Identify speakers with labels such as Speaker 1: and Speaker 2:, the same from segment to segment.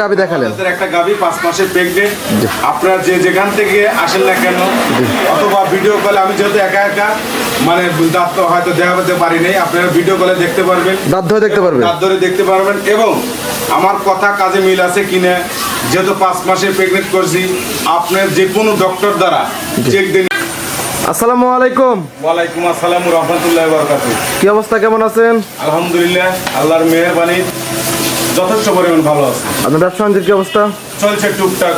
Speaker 1: গাবি দেখালেন।
Speaker 2: একটা গাবি পাঁচ মাসের প্রেগনেন্ট আপনারা যে যেখান থেকে আসেন না কেন অথবা ভিডিও কলে আমি যেহেতু একা একা মানে দাঁত তো হয়তো দেখা করতে পারি নাই আপনারা ভিডিও কলে দেখতে পারবেন।
Speaker 1: দাঁত ধরে দেখতে পারবেন।
Speaker 2: দাঁত ধরে দেখতে পারবেন এবং আমার কথা কাজে মিল আছে কিনা যেহেতু পাঁচ মাসে প্রেগনেন্ট করছি আপনার যে কোনো ডক্টর দ্বারা চেক দিন
Speaker 1: আসসালামু আলাইকুম।
Speaker 2: ওয়ালাইকুম আসসালাম রহমতুল্লাহ বরকাত
Speaker 1: কি অবস্থা কেমন আছেন?
Speaker 2: আলহামদুলিল্লাহ আল্লাহর মেহরবানি। যথেষ্ট পরিমাণ ভালো আছে।
Speaker 1: আপনার ব্যবসা বাণিজ্যের কি অবস্থা?
Speaker 2: চলছে টুকটাক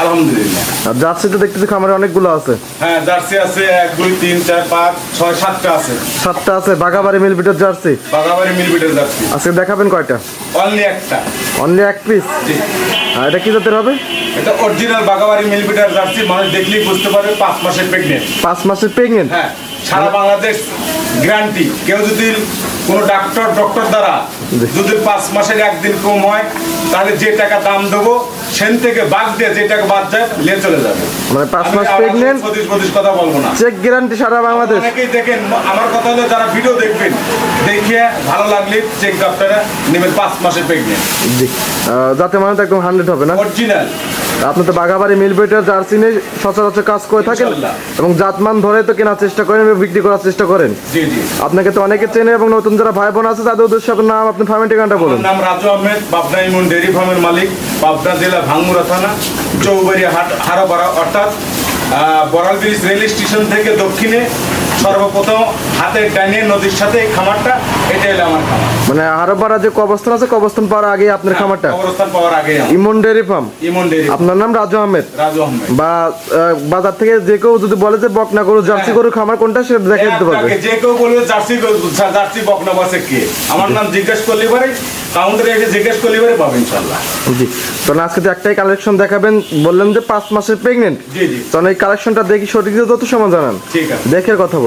Speaker 2: আলহামদুলিল্লাহ।
Speaker 1: আর জার্সি তো দেখতেছি খামারে অনেকগুলো আছে।
Speaker 2: হ্যাঁ জার্সি আছে এক দুই তিন চার পাঁচ ছয় সাতটা আছে।
Speaker 1: সাতটা আছে বাগাবাড়ি মিল বিটের জার্সি।
Speaker 2: বাগাবাড়ি মিলবিটের জার্সি।
Speaker 1: আজকে দেখাবেন কয়টা?
Speaker 2: অনলি একটা।
Speaker 1: অনলি এক পিস এটা কি জাতের হবে?
Speaker 2: এটা অরিজিনাল বাগাবাড়ি মিলবিটার জার্সি মানুষ দেখলেই বুঝতে পারবে পাঁচ মাসের প্রেগনেন্ট
Speaker 1: পাঁচ মাসের প্রেগনেন্ট
Speaker 2: হ্যাঁ। সারা বাংলাদেশ গ্যারান্টি। কেউ যদি কোনো ডাক্তার ডক্টর দ্বারা যদি পাঁচ মাসের একদিন কম হয় তাহলে যে টাকা দাম দেবো সেন থেকে বাদ দিয়ে যে টাকা বাদ যায় নিয়ে চলে যাবে।
Speaker 1: মানে পাঁচ মাস প্রেগনেন্ট
Speaker 2: সতীশ সতীশ কথা বলব না।
Speaker 1: চেক গ্যারান্টি সারা বাংলাদেশ।
Speaker 2: অনেকেই দেখেন আমার কথা হলো যারা ভিডিও দেখবেন দেখে ভালো লাগলে চেক আপনারা নেবেন পাঁচ মাসের প্রেগনেন্ট
Speaker 1: জি। যাতে মানে একদম হান্ড্রেড হবে না?
Speaker 2: অরিজিনাল
Speaker 1: আপনি তো বাগাবাড়ি মিল বিটের জার্সি নিয়ে সচরাচর কাজ করে থাকেন। এবং জাতমান ধরে তো কেনার চেষ্টা করেন এবং বিক্রি করার চেষ্টা করেন।
Speaker 2: জি জি।
Speaker 1: আপনাকে তো অনেকে চেনে এবং নতুন যারা ভাই বোন আছে তাদের উদ্দেশ্যে আপনার নাম আপনি ফার্মের ঠিকানাটা বলুন।
Speaker 2: নাম রাজু আহমেদ পাবনা ইমন ফার্মের মালিক পাবনা জেলা ভাঙ্গুরা থানা চৌবাড়ি হাট হারাপাড়া অর্থাৎ বড়াল ব্রিজ রেল স্টেশন থেকে দক্ষিণে সর্বপ্রথম ডাইনে নদীর সাথে এই খামারটা এটা হলো আমার খামার।
Speaker 1: মানে হারোপাড়া যে কবস্থান আছে কবস্থান পাওয়ার আগে আপনার খামারটা?
Speaker 2: অবস্থান পাওয়ার আগে আমার।
Speaker 1: Emon dairy farm?
Speaker 2: Emon dairy
Speaker 1: আপনার নাম রাজু আহমেদ?
Speaker 2: রাজু আহমেদ।
Speaker 1: বা আহ, বাজার থেকে যে কেউ যদি বলে যে বকনা গরু জার্সি
Speaker 2: হ্যাঁ।
Speaker 1: গরু খামার কোনটা সেটা দেখে দিতে পারবে।
Speaker 2: আপনাকে যে কেউ বলবে জার্সি জার্সি বকনা বাসে কে? আমার নাম জিজ্ঞেস করলে পারে কাউন্টারে এসে জিজ্ঞেস করলে পারে পাবে ইনশাল্লাহ
Speaker 1: জি। তাহলে আজকে তো একটাই কালেকশন দেখাবেন। বললেন যে পাঁচ মাসের প্রেগনেন্ট
Speaker 2: জি জি।
Speaker 1: তাহলে এই কালেকশনটা দেখি সঠিক যত সময় জানান
Speaker 2: ঠিক আছে।
Speaker 1: দেখে কথা বলি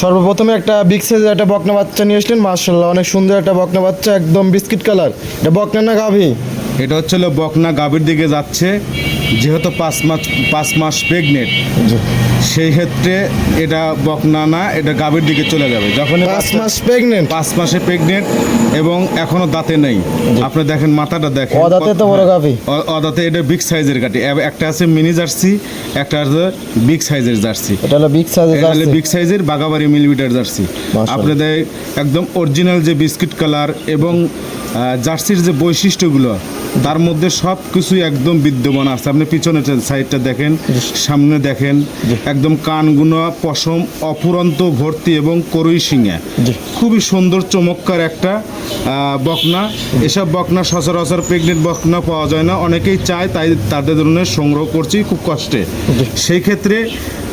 Speaker 1: সর্বপ্রথমে একটা বিগ সাইজের একটা বকনা বাচ্চা নিয়ে আসলেন মার্শাল্লাহ অনেক সুন্দর একটা বকনা বাচ্চা একদম বিস্কিট কালার এটা বকনা না গাভী?
Speaker 2: এটা হচ্ছে বকনা গাভীর দিকে যাচ্ছে। যেহেতু পাঁচ মাস পাঁচ মাস প্রেগনেন্ট সেই ক্ষেত্রে এটা বকনা না এটা গাভীর দিকে চলে যাবে। যখন
Speaker 1: পাঁচ মাস প্রেগনেন্ট
Speaker 2: পাঁচ মাসে প্রেগনেন্ট এবং এখনও দাঁতে নেই। আপনি দেখেন মাথাটা দেখেন।
Speaker 1: অদাতে তো বড় গাভী।
Speaker 2: অ- অদাঁতে এটা বিগ সাইজের কাটি একটা আছে মিনি জার্সি একটা আছে বিগ সাইজের জার্সি।
Speaker 1: এটা হলো বিগ সাইজের
Speaker 2: হলো বিগ সাইজের বাগাবাড়ি মিলিমিটার জার্সি। আপনাদের একদম অরিজিনাল যে বিস্কিট কালার এবং জার্সির যে বৈশিষ্ট্যগুলো তার মধ্যে সব কিছুই একদম বিদ্যমান আছে। আপনি পিছনে সাইডটা দেখেন সামনে দেখেন একদম কানগুলো পশম অপুরন্ত ভর্তি এবং করই শিঙে।
Speaker 1: জি।
Speaker 2: খুবই সুন্দর চমৎকার একটা বকনা। এসব বকনা সচরাচর প্রেগনেন্ট বকনা পাওয়া যায় না। অনেকেই চায় তাই তাদের ধরনের সংগ্রহ করছি খুব কষ্টে। সেই ক্ষেত্রে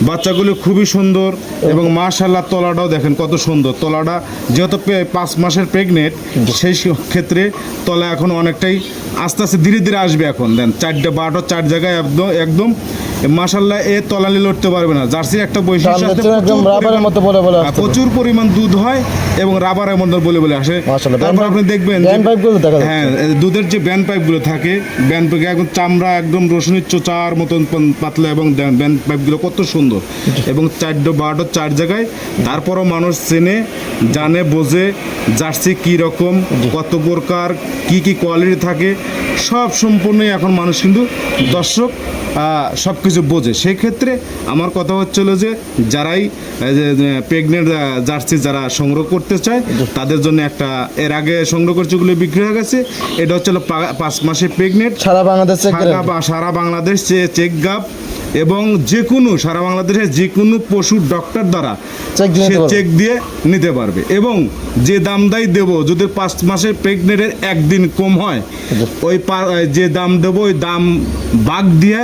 Speaker 2: বাচ্চাগুলো খুবই সুন্দর এবং মাশাল্লাহ তলাটাও দেখেন কত সুন্দর। তলাটা যেহেতু পাঁচ মাসের প্রেগনেন্ট সেই ক্ষেত্রে তলা এখন অনেকটাই আস্তে আস্তে ধীরে ধীরে আসবে এখন। দেন চারটে বারোটা চার জায়গায় একদম একদম মাশাল্লাহ এ তলালি লড়তে পারবে না। জার্সির একটা বৈশিষ্ট্য প্রচুর
Speaker 1: রাবারের
Speaker 2: পরিমাণ-
Speaker 1: মতো বলে বলে
Speaker 2: হ্যাঁ, প্রচুর পরিমাণ দুধ হয় এবং রাবারের মধ্যে বলে বলে আসে। তারপর আপনি দেখবেন। হ্যাঁ দুধের যে ব্যান্ড পাইপগুলো থাকে ব্যান্ড পাইপ একদম চামড়া একদম রসুনের চোচার মতন পাতলা এবং ব্যান্ড ব্যান্ড পাইপগুলো কত সুন্দর। এবং চারটে বারোটা চার জায়গায়। তারপরও মানুষ চেনে জানে বোঝে জার্সি কী রকম কত প্রকার কি কি কোয়ালিটি থাকে। সব সম্পূর্ণই এখন মানুষ কিন্তু দর্শক সব কিছু বোঝে। সেই ক্ষেত্রে আমার কথা হচ্ছিল যে যারাই প্রেগনেন্ট জার্সি যারা সংগ্রহ করতে চায় তাদের জন্য একটা এর আগে সংগ্রহ করছে ওগুলো বিক্রি হয়ে গেছে। এটা হচ্ছে হলো পা- পাঁচ মাসে প্রেগনেন্ট
Speaker 1: সারা বাংলাদেশ
Speaker 2: সারা বাংলাদেশ চেক গাপ এবং যে কোনো সারা বাংলাদেশে যে কোনো পশুর ডক্টর দ্বারা
Speaker 1: চেক দিয়ে
Speaker 2: সে
Speaker 1: নিতে পারবে।
Speaker 2: চেক দিয়ে নিতে পারবে। এবং যে দাম দাই দেবো যদি পাঁচ মাসের প্রেগনেন্টের একদিন কম হয় ওই যে দাম দেবো ওই দাম বাগ দিয়ে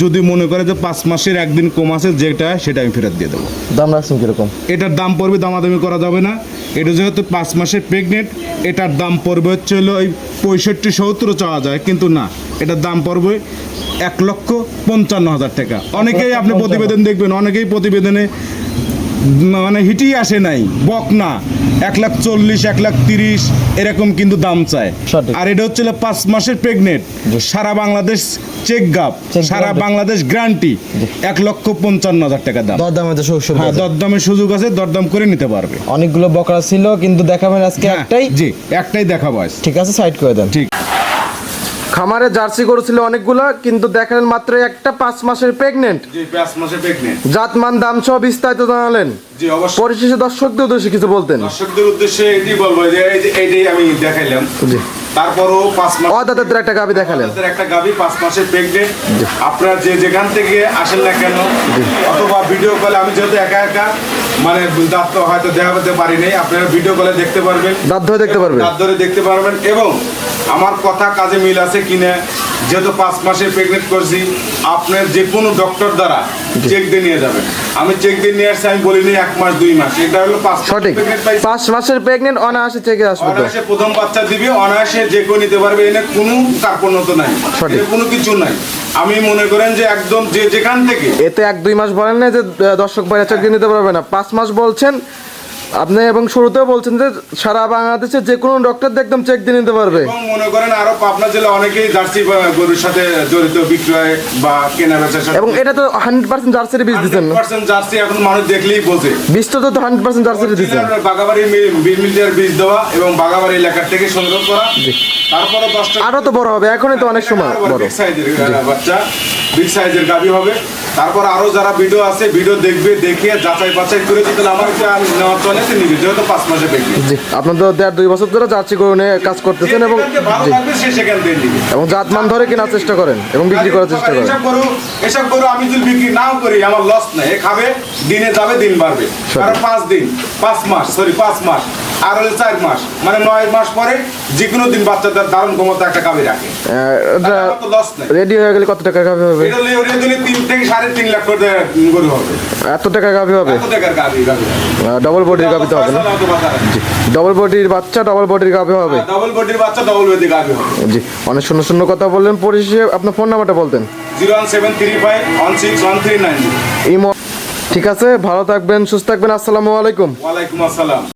Speaker 2: যদি মনে করে যে পাঁচ মাসের একদিন কম আছে যেটা সেটা আমি ফেরত দিয়ে দেবো।
Speaker 1: দাম রাখছেন কীরকম?
Speaker 2: এটার দাম পড়বে দামাদামি করা যাবে না। এটা যেহেতু পাঁচ মাসের প্রেগনেন্ট এটার দাম পড়বে হচ্ছে হলো ওই পঁয়ষট্টি সত্তর চাওয়া যায় কিন্তু না এটার দাম পড়বে এক লক্ষ পঞ্চান্ন হাজার টাকা। অনেকেই আপনি প্রতিবেদন দেখবেন অনেকেই প্রতিবেদনে মানে হিটই আসে নাই বক না। এক লাখ চল্লিশ এক লাখ তিরিশ এরকম কিন্তু দাম চায়। আর এটা হচ্ছিল পাঁচ মাসের প্রেগনেন্ট সারা বাংলাদেশ চেক গাপ সারা বাংলাদেশ গ্যারান্টি এক লক্ষ পঞ্চান্ন হাজার টাকা দাম।
Speaker 1: দর দামে তো সুযোগ
Speaker 2: হ্যাঁ দরদামের সুযোগ আছে দরদাম করে নিতে পারবে।
Speaker 1: অনেকগুলো বকরা ছিল কিন্তু দেখাবেন আজকে
Speaker 2: হ্যাঁ,
Speaker 1: একটাই।
Speaker 2: জি একটাই দেখাবো
Speaker 1: ঠিক আছে সাইড করে দেন।
Speaker 2: ঠিক।
Speaker 1: খামারে জার্সি গরু ছিল অনেকগুলা কিন্তু দেখালেন মাত্র একটা পাঁচ মাসের প্রেগনেন্ট জাতমান দাম সহ বিস্তারিত জানালেন।
Speaker 2: জি অবশ্যই।
Speaker 1: পরিশেষে দর্শকদের উদ্দেশ্যে কিছু বলতেন।
Speaker 2: দর্শকদের উদ্দেশ্যে এটি বলব যে এই যে এইটাই আমি দেখাইলাম
Speaker 1: জি।
Speaker 2: তারপরও পাঁচ মাস
Speaker 1: অদাতের একটা গাবি দেখালেন।
Speaker 2: একটা গাভী পাঁচ মাসের প্রেগনেন্ট আপনারা যে যেখান থেকে আসেন না কেন অথবা ভিডিও কলে আমি যেহেতু একা একা মানে দাঁত তো হয়তো দেখা করতে পারি নাই আপনারা ভিডিও কলে দেখতে পারবেন।
Speaker 1: দাঁত ধরে দেখতে পারবেন।
Speaker 2: দাঁত ধরে দেখতে পারবেন এবং আমার কথা কাজে মিল আছে কিনা যেহেতু পাঁচ মাসে প্রেগনেন্ট করছি আপনার যে কোনো ডক্টর দ্বারা চেক দিয়ে নিয়ে যাবেন। আমি চেক দিয়ে নিয়ে আসছি আমি বলিনি এক মাস দুই মাস এটা হলো পাঁচ
Speaker 1: সঠিক। পাঁচ মাসের প্রেগনেন্ট অনায়াসে থেকে আসবে
Speaker 2: অনায়াসে প্রথম বাচ্চা দিবে অনায়াসে যে কেউ নিতে পারবে এনে কোনো কার্পণ্যতা নাই
Speaker 1: সঠিক।
Speaker 2: কোনো কিছু নাই। আমি মনে করেন যে একদম যে যেখান থেকে
Speaker 1: এতে এক দুই মাস বলেন না যে দর্শক ভাইরা চাকরি নিতে পারবে না। পাঁচ মাস বলছেন আপনি এবং শুরুতেও বলছেন যে সারা বাংলাদেশে যে কোনো ডক্টর একদম চেক দিয়ে নিতে পারবে।
Speaker 2: মনে করেন আরও পাবনা জেলা অনেকেই জার্সি গরুর সাথে জড়িত বিক্রয় বা কেনা সাথে
Speaker 1: এবং এটা তো হান্ড্রেড পার্সেন্ট জার্সির বীজ দিচ্ছেন
Speaker 2: 100% জার্সি এখন মানুষ দেখলেই বোঝে।
Speaker 1: বীজটা তো হান্ড্রেড পার্সেন্ট জার্সির দিচ্ছেন
Speaker 2: বাগাবাড়ি মিলিটার বীজ দেওয়া এবং বাগাবাড়ি এলাকার থেকে সংগ্রহ করা। তারপরে দশটা
Speaker 1: আরও তো বড় হবে এখনই তো অনেক সময় বড়
Speaker 2: সাইজের বাচ্চা বিগ সাইজের গাভী হবে। তারপর আরও যারা ভিডিও আছে ভিডিও দেখবে দেখে যাচাই বাছাই করে যদি আমার নেওয়ার চলে তো নিবে যেহেতু পাঁচ মাসে
Speaker 1: জি আপনার তো দেড় দুই বছর ধরে জার্সি গরু নিয়ে কাজ করতেছেন এবং এবং জাতমান ধরে কেনার চেষ্টা করেন এবং বিক্রি করার চেষ্টা করেন।
Speaker 2: এসব গরু এসব গরু আমি যদি বিক্রি নাও করি আমার লস নেই। খাবে দিনে যাবে দিন বাড়বে। পাঁচ দিন পাঁচ মাস সরি পাঁচ মাস। আর হলে চার মাস মানে নয় মাস পরে যে কোনো দিন বাচ্চাদের দারুণ ক্ষমতা একটা গাভী রাখে।
Speaker 1: রেডি হয়ে গেলে কত টাকা গাভি হবে?
Speaker 2: এটা লেউরিয়া দিলে তিন থেকে সাড়ে তিন লাখ করে গরু হবে।
Speaker 1: এত টাকা গাভি হবে?
Speaker 2: কত টাকার গাভী গাভী
Speaker 1: ডবল বডির গাভি তো হবে না? ডবল বডির বাচ্চা ডবল বডির গাভি হবে?
Speaker 2: ডবল বডির বাচ্চা ডবল গাভী হবে।
Speaker 1: জি। অনেক শূন্য শূন্য কথা বললেন পরিশেষে আপনার ফোন নাম্বারটা বলতেন।
Speaker 2: Zero one seven three five one six one three nine.
Speaker 1: Imo ঠিক আছে ভালো থাকবেন সুস্থ থাকবেন আসসালামু আলাইকুম।
Speaker 2: ওয়ালাইকুম আসসালাম।